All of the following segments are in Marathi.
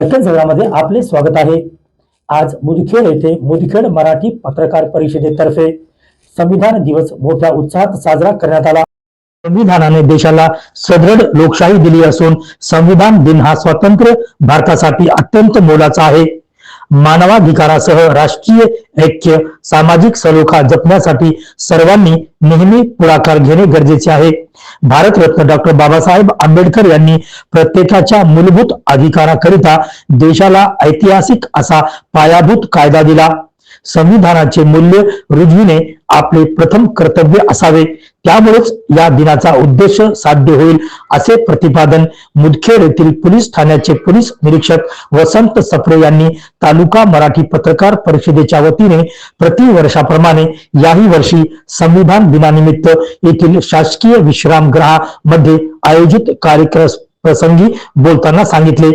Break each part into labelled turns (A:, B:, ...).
A: जगळामध्ये आपले स्वागत आहे. आज मुदखेड येथे मुदखेड मराठी पत्रकार परिषदेतर्फे संविधान दिवस मोठ्या उत्साहात साजरा करण्यात आला. संविधानाने देशाला सदृढ लोकशाही दिली असून संविधान दिन हा स्वतंत्र भारतासाठी अत्यंत मोलाचा आहे. मानवाधिकारासह राष्ट्रीय ऐक्य सामाजिक सलोखा जपण्यासाठी सर्वांनी नेहमी पुढाकार घेणे गरजेचे आहे. भारतरत्न डॉक्टर बाबासाहेब आंबेडकर यांनी प्रत्येकाच्या मूलभूत अधिकाराकरिता देशाला ऐतिहासिक असा पायाभूत कायदा दिला. संविधानाचे मूल्य रुजविणे आपले प्रथम कर्तव्य असावे. त्यामुळेच या दिनाचा उद्देश साध्य होईल असे प्रतिपादन मुदखेड येथील पोलीस ठाण्याचे पोलीस निरीक्षक वसंत सप्रे यांनी तालुका मराठी पत्रकार परिषदेच्या वतीने प्रतिवर्षाप्रमाणे याही वर्षी संविधान दिनानिमित्त येथील शासकीय विश्रामगृहामध्ये आयोजित कार्यक्रम प्रसंगी बोलताना सांगितले.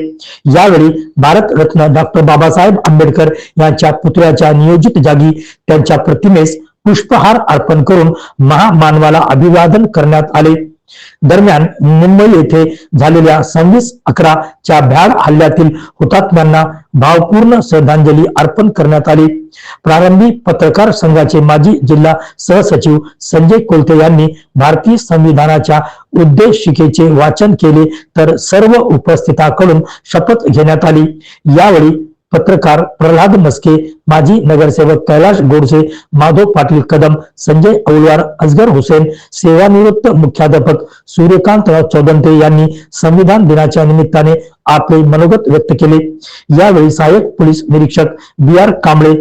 A: यावेळी भारतरत्न डॉक्टर बाबासाहेब आंबेडकर यांच्या पुतळ्याच्या नियोजित जागी त्यांच्या प्रतिमेस पुष्पहार अर्पण करून महामानवाला अभिवादन करण्यात आले. दरम्यान मुंबई येथे झालेल्या सव्वीस अकरा च्या भ्याड हल्ल्यातील हुतात्म्यांना भावपूर्ण श्रद्धांजली अर्पण करण्यात आली. प्रारंभी पत्रकार संघाचे माजी जिल्हा सहसचिव संजय कोलते यांनी भारतीय संविधानाच्या उद्देशिकेचे वाचन केले तर सर्व उपस्थितांकडून शपथ घेण्यात आली. यावेळी पत्रकार प्रल्हाद मस्के माजी नगरसेवक कैलाश गोडसे माधव पाटील कदम संजय औलवार अजगर हुसेन सेवानिवृत्त मुख्याध्यापक सूर्यकांतराव चौदंते यांनी संविधान दिनाच्या निमित्ताने आपले मनोगत व्यक्त केले. यावेळी सहाय्यक पोलीस निरीक्षक B R Kamble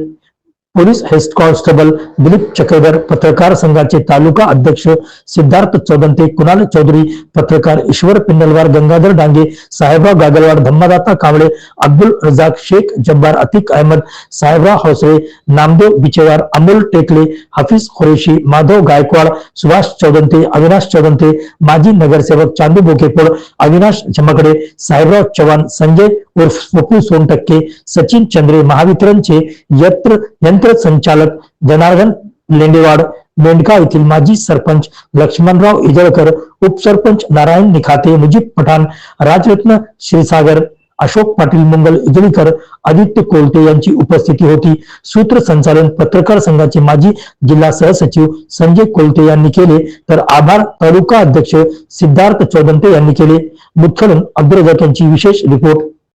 A: police head constable Dilip Chakradhar पत्रकार संघाचे तालुका अध्यक्ष सिद्धार्थ चौदंते कुणाल चौधरी पत्रकार ईश्वर पिंडलवार गंगाधर डांगे साहेबराव गागलवाड धम्मदाता कांबळे अब्दुल रजाक शेख जब्बार अतिक अहमद साहेबराव हौसरे नामदेव बिचेवार अमोल टेकले हफीज खुरेशी माधव गायकवाड सुभाष चौदंते अविनाश चौदंते माजी नगरसेवक चांदू बोकेपोड अविनाश झमकडे साहेबराव चव्हाण संजय उर्फ पप्पू सोनटक्के सचिन चंद्रे महावितरणचे यंत्र यंत्र संचालक जनार्दन लेंडेवाड मेंढका येथील माजी सरपंच लक्ष्मणराव इजळकर उपसरपंच नारायण निखाते मुजीब पठाण राजरत्न श्रीसागर अशोक पाटील मंगल इजळीकर आदित्य कोलते यांची उपस्थिती होती. सूत्रसंचालन पत्रकार संघाचे माजी जिल्हा सहसचिव संजय कोलते यांनी केले. तर आभार तालुका अध्यक्ष सिद्धार्थ चौदंते यांनी केले. मुख्यमंत्री अब्दुल यांची विशेष रिपोर्ट.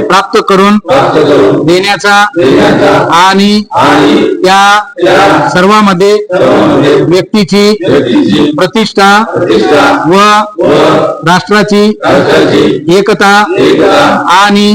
B: प्राप्त करून देण्याचा आणि त्या सर्वांमध्ये व्यक्तीची प्रतिष्ठा व राष्ट्राची एकता आणि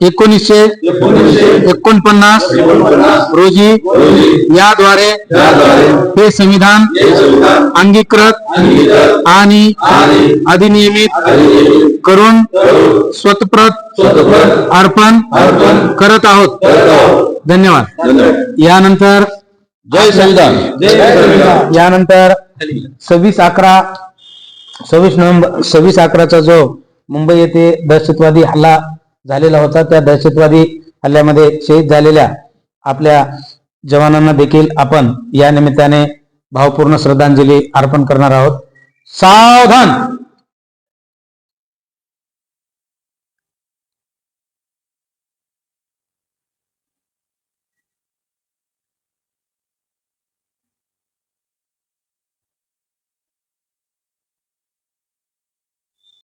B: एकोणीसशे एकोणपन्नास रोजी याद्वारे हे संविधान अंगीकृत आणि अधिनियमित करून स्वतप्रत अर्पण करत आहोत. धन्यवाद. यानंतर
C: जय जय संविधान.
B: यानंतर सव्वीस अकरा सव्वीस नोव्हेंबर सव्वीस अकराचा जो मुंबई येथे दहशतवादी हल्ला झालेला होता. त्या दहशतवादी हल्ल्यामध्ये शहीद झालेल्या आपल्या जवानांना देखील आपण या निमित्ताने भावपूर्ण श्रद्धांजली अर्पण करणार आहोत. सावधान!